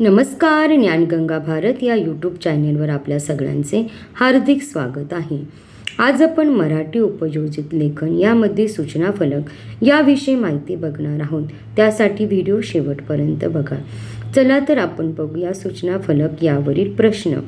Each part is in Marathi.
नमस्कार ज्ञानगंगा भारत या यूट्यूब चॅनेलवर आपल्या सगळ्यांचे हार्दिक स्वागत आहे. आज आपण मराठी उपयोजित लेखन यामध्ये सूचना फलक याविषयी माहिती बघणार आहोत. त्यासाठी व्हिडिओ शेवटपर्यंत बघा. चला तर आपण बघूया सूचना फलक यावरील प्रश्न.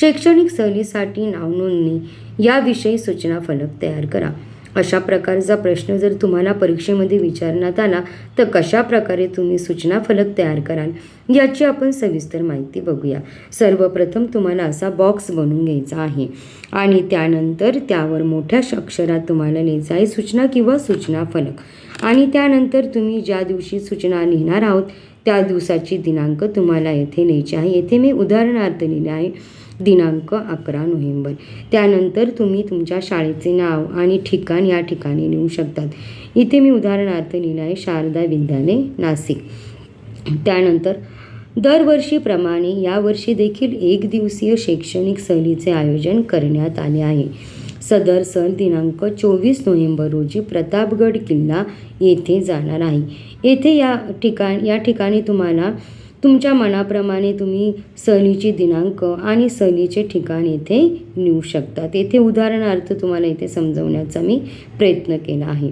शैक्षणिक सहलीसाठी नावनोंदणी याविषयी सूचना फलक तयार करा. अशा प्रकारचा प्रश्न जर तुम्हाला परीक्षेमध्ये विचारण्यात आला तर कशा प्रकारे तुम्ही सूचना फलक तयार कराल याची आपण सविस्तर माहिती बघूया. सर्वप्रथम तुम्हाला असा बॉक्स बनवून घ्यायचा आहे आणि त्यानंतर त्यावर मोठ्या अक्षरात तुम्हाला लिहायचं आहे सूचना किंवा सूचना फलक. आणि त्यानंतर तुम्ही ज्या दिवशी सूचना लिहिणार आहोत त्या दिवसाची दिनांक तुम्हाला येथे लिहायची आहे. येथे मी उदाहरणार्थ लिहिले आहे. दिनांक अकरा नोव्हेंबर. त्यानंतर तुम्ही तुमच्या शाळेचे नाव आणि ठिकाण या ठिकाणी लिहू शकतात. इथे मी उदाहरणार्थ लिहिलं आहे शारदा विद्यालय नाशिक. त्यानंतर दरवर्षीप्रमाणे यावर्षी देखील एक दिवसीय शैक्षणिक सहलीचे आयोजन करण्यात आले आहे. सदर सण दिनांक चोवीस नोव्हेंबर रोजी प्रतापगड किल्ला येथे जाणार आहे. येथे या ठिकाण या ठिकाणी तुम्हाला तुमच्या मनाप्रमाणे तुम्ही सहलीची दिनांक आणि सहलीचे ठिकाण येथे नेऊ शकतात येथे उदाहरणार्थ तुम्हाला इथे समजवण्याचा मी प्रयत्न केला आहे.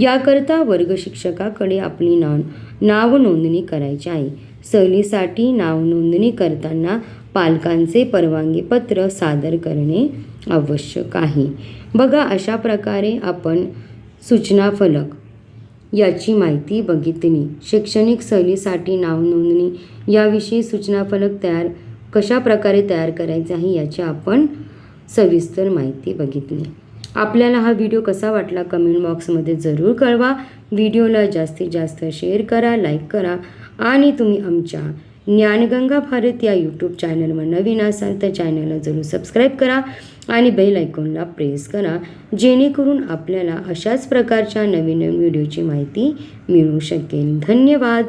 याकरता वर्ग शिक्षकाकडे आपली नाव नाव नोंदणी करायची आहे. सहलीसाठी नाव नोंदणी करताना पालकांचे परवानगी पत्र सादर करणे आवश्यक आहे. बघा अशा प्रकारे आपण सूचना फलक याची माहिती बघितली. शैक्षणिक सहलीसाठी नाव नोंदणी. याविषयी सूचना फलक तयार कशा प्रकारे तयार करायचा आहे याची आपण सविस्तर माहिती बघितली. आपल्याला हा व्हिडिओ कसा वाटला कमेंट बॉक्समध्ये जरूर कळवा. व्हिडिओला जास्तीत जास्त शेअर करा लाईक करा आणि तुम्ही आमच्या ज्ञानगंगा भारत या यूट्यूब चॅनलवर नवीन असाल तर चॅनलला जरूर सबस्क्राईब करा आणि बेल आयकॉनला प्रेस करा जेणेकरून आपल्याला अशाच प्रकारच्या नवीन नवीन व्हिडिओची माहिती मिळू शकेल. धन्यवाद!